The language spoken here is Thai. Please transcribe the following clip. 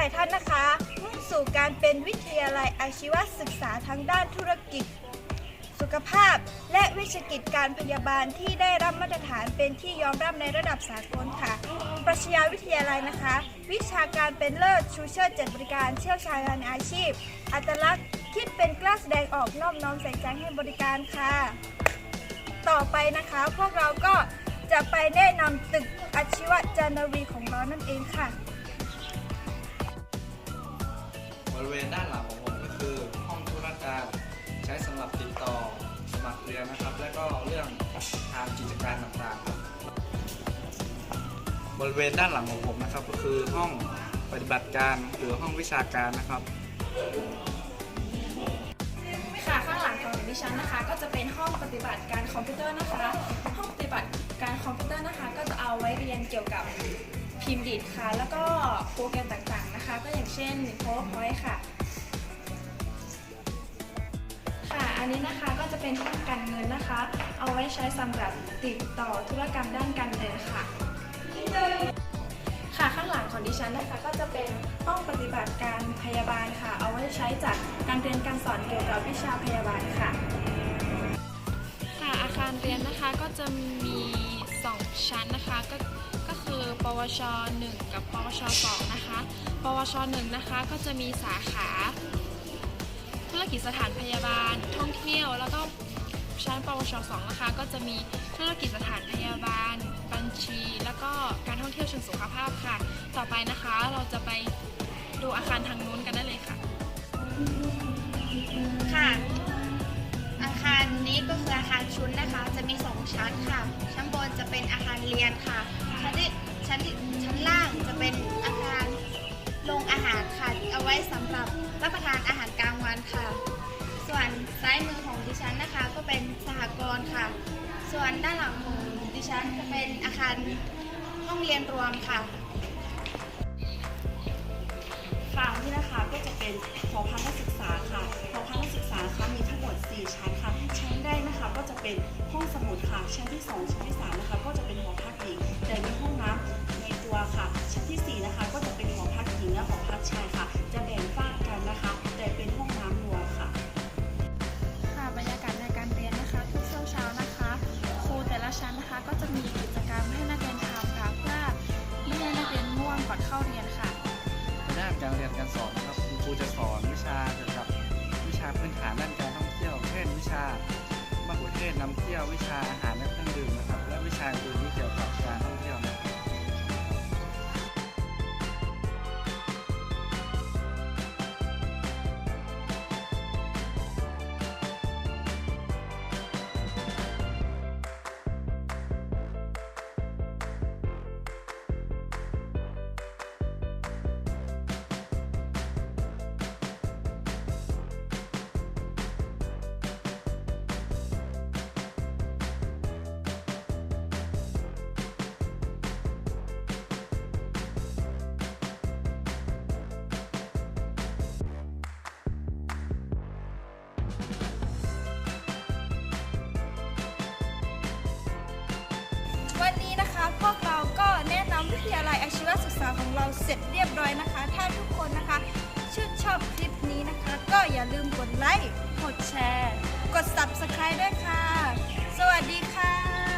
ส่ท่านนะคะ มุ่งสู่การเป็นวิทยาลัยอาชีวศึกษาทางด้านธุรกิจ สุขภาพ และวิชากิจการพยาบาลที่ได้รับมาตรฐานเป็นที่ยอมรับในระดับสากลค่ะ ปรัชญาวิทยาลัยนะคะ วิชาการเป็นเลิศชูเชิดเจ็ดบริการเชี่ยวชาญในอาชีพ อัตลักษณ์คิดเป็นกล้าแสดงออกนอบน้อมใส่ใจให้บริการค่ะ ต่อไปนะคะพวกเราก็จะไปแนะนำตึกอาชีวจานรีของเรานั่นเองค่ะ ริเวณด้านหลังของผมก็คือห้องธุรการใช้สำหรับติดต่อสมัครเรียนนะครับ และก็เรื่องทางกิจการต่างๆครับบริเวณด้านหลังของผมนะครับ ก็คือห้องปฏิบัติการหรือห้องวิชาการนะครับค่ะข้างหลังของดิฉันนะคะ ก็จะเป็นห้องปฏิบัติการคอมพิวเตอร์นะคะ ห้องปฏิบัติการคอมพิวเตอร์นะคะ ก็จะเอาไว้เรียนเกี่ยวกับพิมพ์ดีดค่ะ แล้วก็โปรแกรมต่างๆ นะคะ ก็อย่างเช่น PowerPoint ค่ะ ค่ะ อันนี้นะคะก็จะเป็นห้องการเงินนะคะ เอาไว้ใช้สำหรับติดต่อธุรกรรมด้านการเงินค่ะ ค่ะข้างหลังของดิฉันนะคะก็จะเป็นห้องปฏิบัติการพยาบาลค่ะ เอาไว้ใช้จากการเรียนการสอนเกี่ยวกับวิชาพยาบาลค่ะ ค่ะอาคารเรียนนะคะก็จะมี 2 ชั้นนะคะก็ก็คือปวช 1 กับปวช 2 นะคะ ปวช 1 นะคะก็จะมีสาขาธุรกิจสถานพยาบาลท่องเที่ยว แล้วก็ชั้นปวช 2 นะคะ ก็จะมีธุรกิจสถานพยาบาล บัญชี แล้วก็การท่องเที่ยวเชิงสุขภาพค่ะ ต่อไปนะคะเราจะไปดูอาคารทางนู้นกันได้เลยค่ะ ค่ะ อาคารนี้ก็คืออาคารชุดนะคะ จะมี 2 ชั้นค่ะ จะเป็นอาคารเรียนค่ะ ชั้นที่ชั้นที่ชั้นล่างจะเป็นอาคารโรงอาหารค่ะ เอาไว้สำหรับรับประทานอาหารกลางวันค่ะ ส่วนซ้ายมือของดิฉันนะคะก็เป็นสหกรณ์ค่ะ ส่วนด้านหลังของดิฉันจะเป็นอาคารห้องเรียนรวมค่ะค่ะนี่นะคะก็จะเป็นหอพักนักศึกษาค่ะหอพักนักศึกษานะคะมีทั้ง เป็นห้องสมุดค่ะชั้นที่ 2 ชั้นที่ 3 นะคะ ก็จะเป็นหอพัก เทศนำเที่ยววิชาอาหารและเครื่องดื่มนะครับ และวิชาอื่น ร็จเรียบร้อยนะคะ ถ้าทุกคนนะคะชื่นชอบคลิปนี้นะคะ ก็อย่าลืมกดไลค์ กดแชร์ กด subscribe ด้วยค่ะ สวัสดีค่ะ